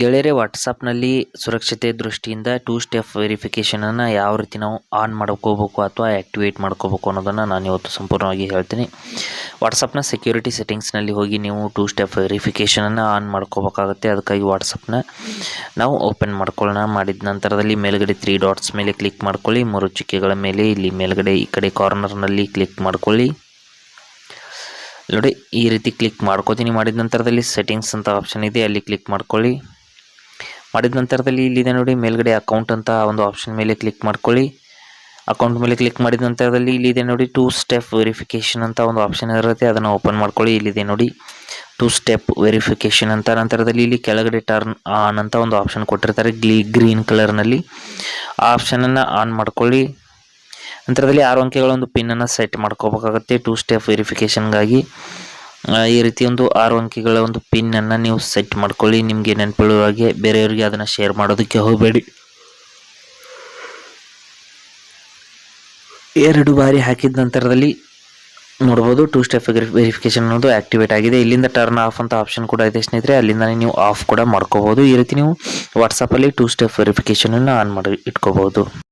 ಗೆಳೆಯರೆ ವಾಟ್ಸಪ್ನಲ್ಲಿ ಸುರಕ್ಷತೆ ದೃಷ್ಟಿಯಿಂದ ಟೂ ಸ್ಟೆಪ್ ವೆರಿಫಿಕೇಷನನ್ನು ಯಾವ ರೀತಿ ನಾವು ಆನ್ ಮಾಡ್ಕೋಬೇಕು ಅಥವಾ ಆ್ಯಕ್ಟಿವೇಟ್ ಮಾಡ್ಕೋಬೇಕು ಅನ್ನೋದನ್ನು ನಾನು ಇವತ್ತು ಸಂಪೂರ್ಣವಾಗಿ ಹೇಳ್ತೀನಿ. ವಾಟ್ಸಪ್ನ ಸೆಕ್ಯೂರಿಟಿ ಸೆಟ್ಟಿಂಗ್ಸ್ನಲ್ಲಿ ಹೋಗಿ ನೀವು ಟೂ ಸ್ಟೆಪ್ ವೆರಿಫಿಕೇಷನನ್ನು ಆನ್ ಮಾಡ್ಕೋಬೇಕಾಗುತ್ತೆ. ಅದಕ್ಕಾಗಿ ವಾಟ್ಸಪ್ನ ನಾವು ಓಪನ್ ಮಾಡ್ಕೊಳ್ಳೋಣ. ಮಾಡಿದ ನಂತರದಲ್ಲಿ ಮೇಲ್ಗಡೆ ತ್ರೀ ಡಾಟ್ಸ್ ಮೇಲೆ ಕ್ಲಿಕ್ ಮಾಡ್ಕೊಳ್ಳಿ. ಮೂರು ಚುಕ್ಕೆಗಳ ಮೇಲೆ ಇಲ್ಲಿ ಮೇಲ್ಗಡೆ ಈ ಕಡೆ ಕಾರ್ನರ್ನಲ್ಲಿ ಕ್ಲಿಕ್ ಮಾಡ್ಕೊಳ್ಳಿ. ನೋಡಿ, ಈ ರೀತಿ ಕ್ಲಿಕ್ ಮಾಡ್ಕೋತೀನಿ. ಮಾಡಿದ ನಂತರದಲ್ಲಿ ಸೆಟ್ಟಿಂಗ್ಸ್ ಅಂತ ಆಪ್ಷನ್ ಇದೆ. ಅಲ್ಲಿ ಕ್ಲಿಕ್ ಮಾಡ್ಕೊಳ್ಳಿ. ಮಾಡಿದ ನಂತರದಲ್ಲಿ ಇಲ್ಲಿದೆ ನೋಡಿ, ಮೇಲ್ಗಡೆ ಅಕೌಂಟ್ ಅಂತ ಒಂದು ಆಪ್ಷನ್ ಮೇಲೆ ಕ್ಲಿಕ್ ಮಾಡ್ಕೊಳ್ಳಿ. ಅಕೌಂಟ್ ಮೇಲೆ ಕ್ಲಿಕ್ ಮಾಡಿದ ನಂತರದಲ್ಲಿ ಇಲ್ಲಿದೆ ನೋಡಿ ಟೂ ಸ್ಟೆಪ್ ವೆರಿಫಿಕೇಷನ್ ಅಂತ ಒಂದು ಆಪ್ಷನ್ ಇರುತ್ತೆ, ಅದನ್ನು ಓಪನ್ ಮಾಡ್ಕೊಳ್ಳಿ. ಇಲ್ಲಿದೆ ನೋಡಿ ಟೂ ಸ್ಟೆಪ್ ವೆರಿಫಿಕೇಷನ್ ಅಂತ. ನಂತರದಲ್ಲಿ ಇಲ್ಲಿ ಕೆಳಗಡೆ ಟರ್ನ್ ಆನ್ ಅಂತ ಒಂದು ಆಪ್ಷನ್ ಕೊಟ್ಟಿರ್ತಾರೆ ಗ್ಲೀ ಗ್ರೀನ್ ಕಲರ್ನಲ್ಲಿ ಆ ಆಪ್ಷನನ್ನು ಆನ್ ಮಾಡ್ಕೊಳ್ಳಿ. ನಂತರದಲ್ಲಿ ಆರು ಅಂಕೆಗಳ ಒಂದು ಪಿನ್ನನ್ನು ಸೆಟ್ ಮಾಡ್ಕೋಬೇಕಾಗುತ್ತೆ ಟೂ ಸ್ಟೆಪ್ ವೆರಿಫಿಕೇಷನ್ಗಾಗಿ ಈ ರೀತಿ ಒಂದು ಆರು ಅಂಕಿಗಳ ಒಂದು ಪಿನ್ನನ್ನು ನೀವು ಸೆಟ್ ಮಾಡ್ಕೊಳ್ಳಿ. ನಿಮಗೆ ನೆನಪಿಡುವ ಹಾಗೆ ಬೇರೆಯವರಿಗೆ ಅದನ್ನು ಶೇರ್ ಮಾಡೋದಕ್ಕೆ ಹೋಗಬೇಡಿ. ಎರಡು ಬಾರಿ ಹಾಕಿದ ನಂತರದಲ್ಲಿ ನೋಡ್ಬೋದು ಟೂ ಸ್ಟೆಪ್ ವೆರಿಫಿಕೇಶನ್ ಅನ್ನೋದು ಆಕ್ಟಿವೇಟ್ ಆಗಿದೆ. ಇಲ್ಲಿಂದ ಟರ್ನ್ ಆಫ್ ಅಂತ ಆಪ್ಷನ್ ಕೂಡ ಇದೆ ಸ್ನೇಹಿತರೆ. ಅಲ್ಲಿಂದ ನೀವು ಆಫ್ ಕೂಡ ಮಾಡ್ಕೋಬೋದು. ಈ ರೀತಿ ನೀವು ವಾಟ್ಸಪ್ಪಲ್ಲಿ ಟೂ ಸ್ಟೆಪ್ ವೆರಿಫಿಕೇಶನನ್ನು ಆನ್ ಮಾಡಿ ಇಟ್ಕೋಬಹುದು